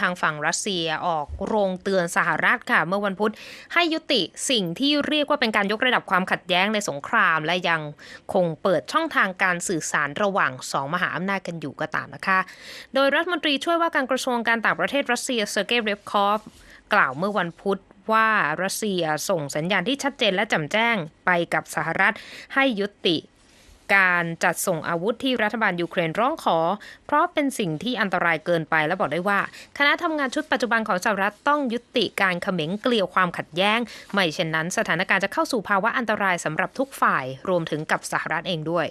ทางฝั่งรัสเซียออกโรงเตือนสหรัฐค่ะ เมื่อวันพุธให้ยุติสิ่งที่เรียกว่าเป็นการยกระดับความขัดแย้งในสงคราม และยังคงเปิดช่องทางการสื่อสารระหว่างสองมหาอำนาจกันอยู่ก็ตามนะคะ โดยรัฐมนตรีช่วยว่าการกระทรวงการต่างประเทศรัสเซียเซอร์เกย์เรฟคอฟกล่าวเมื่อวันพุธว่ารัสเซียส่งสัญญาณที่ชัดเจนและจ่มแจ้งไปกับสหรัฐให้ยุติ การจัดส่งอาวุธที่รัฐบาลยูเครนร้องขอ เพราะเป็นสิ่งที่อันตรายเกินไปและบอกได้ว่า คณะทำงานชุดปัจจุบันของสหรัฐต้องยุติการเขม็งเกลียวความขัดแย้ง ไม่เช่นนั้นสถานการณ์จะเข้าสู่ภาวะอันตรายสำหรับทุกฝ่ายรวมถึงกับสหรัฐเองด้วย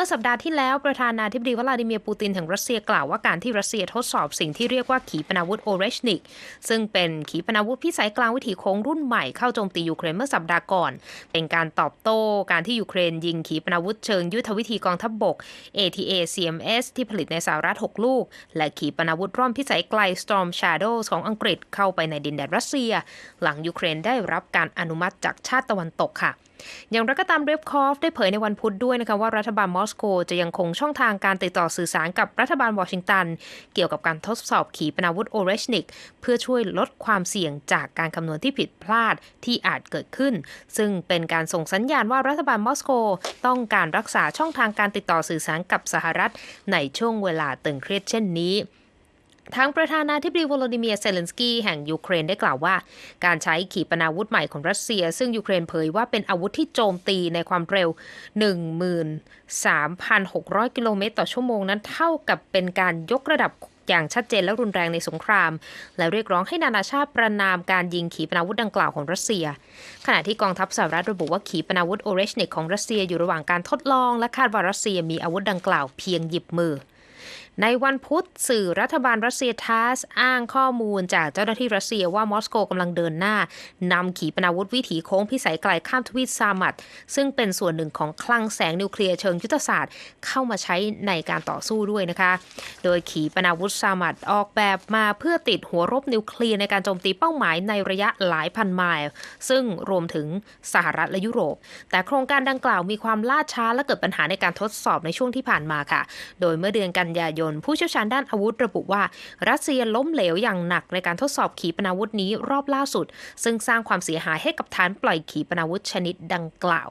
มื่อสัปดาห์ที่แล้วประธานาธิบดีวลาดิเมียร์ปูตินแห่งรัสเซียกล่าวว่าการที่รัสเซียทดสอบสิ่งที่เรียกว่าขีปนาวุธโอเรชนิก ซึ่งเป็นขีปนาวุธพิสัยกลางวิถีโค้งรุ่นใหม่เข้าโจมตียูเครนเมื่อสัปดาห์ก่อน เป็นการตอบโต้การที่ยูเครนยิงขีปนาวุธเชิงยุทธวิธีกองทัพบบก ATA CMS ที่ผลิตในสหรัฐ 6 ลูก และขีปนาวุธร่อมพิสัยไกล Storm Shadow ของอังกฤษเข้าไปในดินแดนรัสเซีย หลังยูเครนได้รับการอนุมัติจากชาติตะวันตกค่ะ อย่างไรก็ตามเรฟคอฟได้เผยในวันพุธด้วยนะคะว่ารัฐบาลมอสโกจะยังคงช่องทางการติดต่อสื่อสารกับรัฐบาลวอชิงตัน เกี่ยวกับการทดสอบขีปนาวุธโอเรชนิก เพื่อช่วยลดความเสี่ยงจากการคำนวณที่ผิดพลาดที่อาจเกิดขึ้น ซึ่งเป็นการส่งสัญญาณว่ารัฐบาลมอสโก ต้องการรักษาช่องทางการติดต่อสื่อสารกับสหรัฐในช่วงเวลาตึงเครียดเช่นนี้ ทางประธานาธิบดีวโลดิเมียร์เซเลนสกี้แห่งยูเครนได้กล่าวว่า การใช้ขีปนาวุธใหม่ของรัสเซีย ซึ่งยูเครนเผยว่าเป็นอาวุธที่โจมตีในความเร็ว 13,600 กิโลเมตรต่อชั่วโมงนั้นเท่ากับเป็นการยกระดับอย่างชัดเจนและรุนแรงในสงคราม และเรียกร้องให้นานาชาติประนามการยิงขีปนาวุธดังกล่าวของรัสเซีย ขณะที่กองทัพสหรัฐระบุว่าขีปนาวุธโอเรชนิกของรัสเซียอยู่ระหว่างการทดลอง และคาดว่ารัสเซียมีอาวุธดังกล่าวเพียงหยิบมือ ในวันพุธสื่อรัฐบาลรัสเซียทัสอ้างข้อมูลจากเจ้าหน้าที่รัสเซียว่ามอสโกกำลังเดินหน้านำขีปนาวุธวิถีโค้งพิสัยไกลข้ามทวีปซามัดซึ่งเป็นส่วนหนึ่งของคลังแสงนิวเคลียร์เชิงยุทธศาสตร์ เข้ามาใช้ในการต่อสู้ด้วยนะคะ โดยขีปนาวุธซามัดออกแบบมาเพื่อติดหัวรบนิวเคลียร์ในการโจมตีเป้าหมายในระยะหลายพันไมล์ซึ่งรวมถึงสหรัฐและยุโรป แต่โครงการดังกล่าวมีความล่าช้าและเกิดปัญหาในการทดสอบในช่วงที่ผ่านมาค่ะ โดยเมื่อเดือนกันยายนผู้เชี่ยวชาญด้านอาวุธระบุว่า รัสเซียล้มเหลวอย่างหนักในการทดสอบขีปนาวุธนี้รอบล่าสุด ซึ่งสร้างความเสียหายให้กับฐานปล่อยขีปนาวุธชนิดดังกล่าว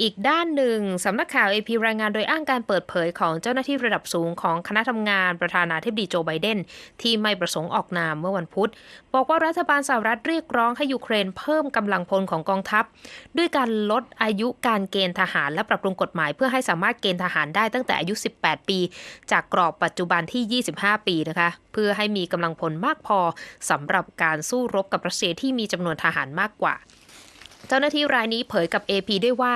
อีกด้านหนึ่งสำนักข่าว AP รายงานโดยอ้างการเปิดเผยของเจ้าหน้าที่ระดับสูงของคณะทำงานประธานาธิบดีโจไบเดนที่ไม่ประสงค์ออกนามเมื่อวันพุธ บอกว่ารัฐบาลสหรัฐเรียกร้องให้ยูเครนเพิ่มกำลังพลของกองทัพ ด้วยการลดอายุการเกณฑ์ทหารและปรับปรุงกฎหมายเพื่อให้สามารถเกณฑ์ทหารได้ตั้งแต่อายุ 18 ปี จากกรอบปัจจุบันที่ 25 ปีนะคะ เพื่อให้มีกำลังพลมากพอสำหรับการสู้รบกับรัสเซียที่มีจำนวนทหารมากกว่า เจ้าหน้าที่รายนี้เผยกับ AP ด้วยว่า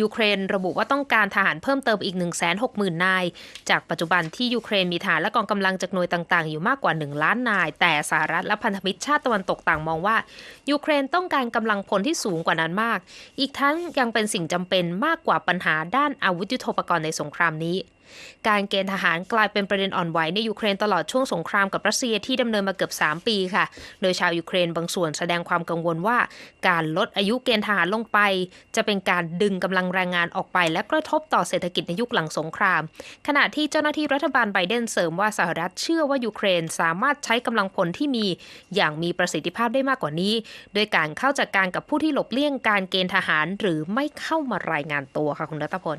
ยูเครนระบุว่าต้องการทหารเพิ่มเติมอีก 160,000 นาย จากปัจจุบันที่ยูเครนมีฐานและกองกำลังจากหน่วยต่างๆ อยู่มากกว่า 1 ล้านนาย แต่สหรัฐและพันธมิตรชาติตะวันตกต่างมองว่า ยูเครนต้องการกำลังพลที่สูงกว่านั้นมาก อีกทั้งยังเป็นสิ่งจำเป็นมากกว่าปัญหาด้านอาวุธยุทโธปกรณ์ในสงครามนี้ การเกณฑ์ทหารกลายเป็นประเด็นอ่อนไหวในยูเครนตลอดช่วงสงครามกับรัสเซียที่ดำเนินมาเกือบ 3 ปีค่ะ โดยชาวยูเครนบางส่วนแสดงความกังวลว่า การลดอายุเกณฑ์ทหารลงไป จะเป็นการดึงกำลังแรงงานออกไป และกระทบต่อเศรษฐกิจในยุคหลังสงคราม ขณะที่เจ้าหน้าที่รัฐบาลไบเดนเสริมว่าสหรัฐเชื่อว่ายูเครนสามารถใช้กำลังพลที่มีอย่างมีประสิทธิภาพได้มากกว่านี้โดยการเข้าจัดการกับผู้ที่หลบเลี่ยงการเกณฑ์ทหาร หรือไม่เข้ามารายงานตัวค่ะคุณรัตพล